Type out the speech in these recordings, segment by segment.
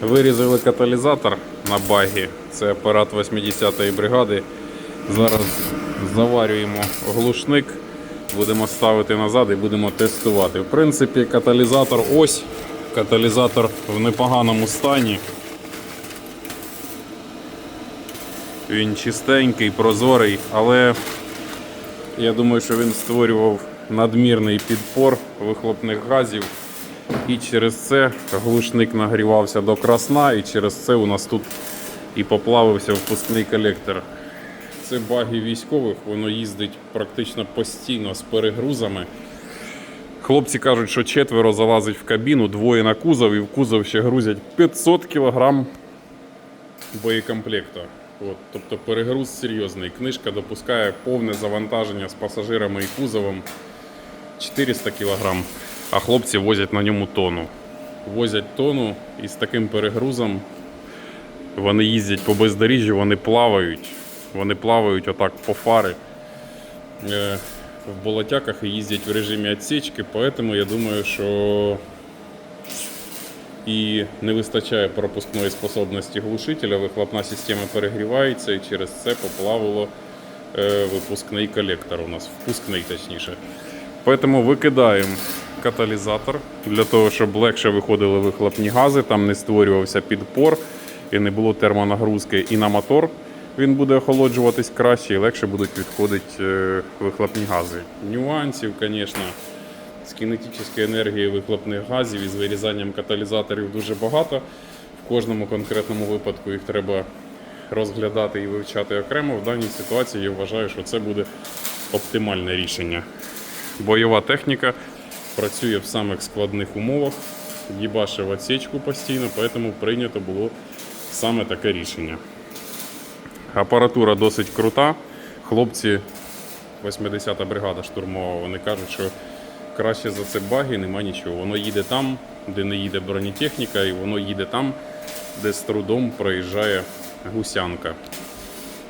Вирізали каталізатор на багі. Це апарат 80-ї бригади. Зараз заварюємо глушник, будемо ставити назад і будемо тестувати. В принципі, каталізатор ось. Каталізатор в непоганому стані. Він чистенький, прозорий, але я думаю, що він створював надмірний підпор вихлопних газів. І через це глушник нагрівався до красна, і через це у нас тут і поплавився впускний колектор. Це баги військових, воно їздить практично постійно з перегрузами. Хлопці кажуть, що четверо залазить в кабіну, двоє на кузов, і в кузов ще грузять 500 кг боєкомплекту. От, тобто перегруз серйозний. Книжка допускає повне завантаження з пасажирами і кузовом 400 кг, а хлопці возять на ньому тону. Возять тону і з таким перегрузом вони їздять по бездоріжжю, вони плавають. Вони плавають отак по фари е, в болотяках і їздять в режимі відсічки, поэтому я думаю, що і не вистачає пропускної способності глушителя, вихлопна система перегрівається і через це поплавило е, випускний колектор у нас, впускний точніше. Поэтому викидаємо каталізатор для того, щоб легше виходили вихлопні гази, там не створювався підпор і не було термонагрузки і на мотор. Він буде охолоджуватись краще і легше будуть відходити е, вихлопні гази. Нюансів, звісно, з кінетичної енергії вихлопних газів і з вирізанням каталізаторів дуже багато. В кожному конкретному випадку їх треба розглядати і вивчати окремо. В даній ситуації я вважаю, що це буде оптимальне рішення. Бойова техніка працює в самих складних умовах, їбаше в отсечку постійно, тому прийнято було саме таке рішення. Апаратура досить крута. Хлопці, 80-та бригада штурмова, вони кажуть, що краще за це баги нема нічого. Воно їде там, де не їде бронетехніка, і воно їде там, де з трудом проїжджає гусянка.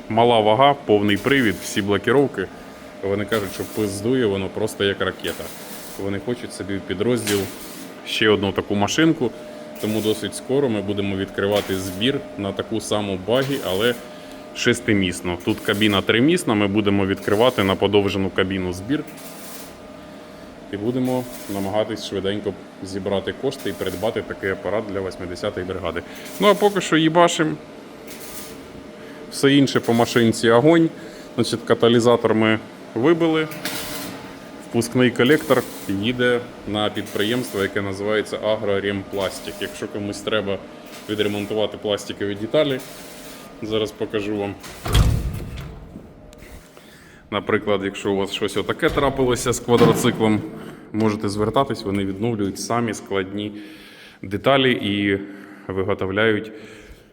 Мала вага, повний привід, всі блокіровки. Вони кажуть, що пиздує воно просто як ракета. Вони хочуть собі в підрозділ ще одну таку машинку. Тому досить скоро ми будемо відкривати збір на таку саму багі, але шестимісну. Тут кабіна тримісна, ми будемо відкривати на подовжену кабіну збір. І будемо намагатись швиденько зібрати кошти і придбати такий апарат для 80-ї бригади. Ну а поки що їбашим. Все інше по машинці огонь. Значить, каталізатор ми вибили. Впускний колектор їде на підприємство, яке називається Агроремпластик. Якщо комусь треба відремонтувати пластикові деталі, зараз покажу вам. Наприклад, якщо у вас щось отаке трапилося з квадроциклом, можете звертатись, вони відновлюють самі складні деталі і виготовляють,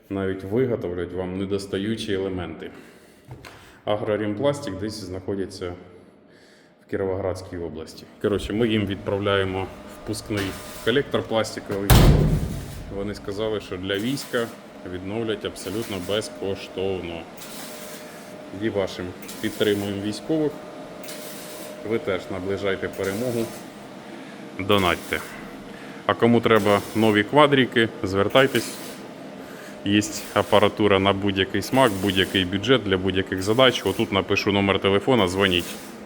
навіть виготовляють вам недостаючі елементи. Агрорімпластик десь знаходиться Кіровоградській області. Коротше, ми їм відправляємо впускний колектор пластиковий. Вони сказали, що для війська відновлять абсолютно безкоштовно. І вашим підтримуємо військових. Ви теж наближайте перемогу. Донатьте. А кому треба нові квадрики, звертайтесь. Є апаратура на будь-який смак, будь-який бюджет для будь-яких задач. Отут напишу номер телефона, дзвоніть.